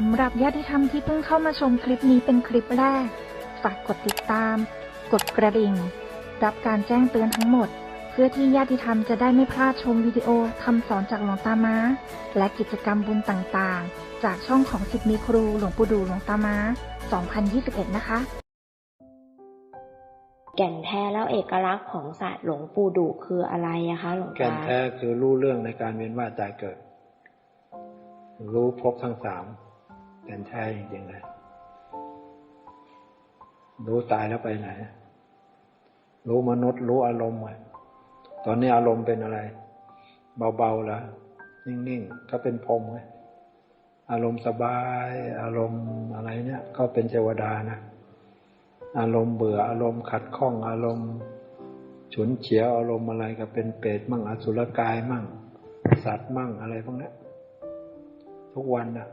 สำหรับญาติธรรมที่เพิ่งเข้ามาชมคลิปนี้เป็นคลิปแรก ฝากกดติดตาม กดกระดิ่ง รับการแจ้งเตือนทั้งหมด เพื่อที่ญาติธรรมจะได้ไม่พลาดชมวิดีโอคำสอนจากหลวงตาม้า และกิจกรรมบุญต่างๆ จากช่องของสิทธิมีครูหลวงปู่ดูหลวงตาม้า 2021 นะคะ แก่นแท้แล้วเอกลักษณ์ของศาสตร์หลวงปู่ดุคืออะไรอะคะหลวงแก่นตาแท้คือรู้เรื่องในการเวียนว่ายตายเกิด รู้พบทั้งสาม แก่นแท้จริงๆเลย รู้ตายแล้วไปไหน รู้มนุษย์ รู้อารมณ์อะตอนนี้อารมณ์เป็นอะไร เบาๆแล้วนิ่งๆ ก็เป็นพรมไงอารมณ์สบาย อารมณ์อะไรเนี่ย ก็เป็นเทวดานะ อารมณ์เบื่ออารมณ์ขัดข้อง อารมณ์ฉุนเฉียวอารมณ์อะไรก็เป็นเปรตมั่งอสุรกายมั่ง สัตว์มั่งอะไรพวกนี้ทุกวันนะ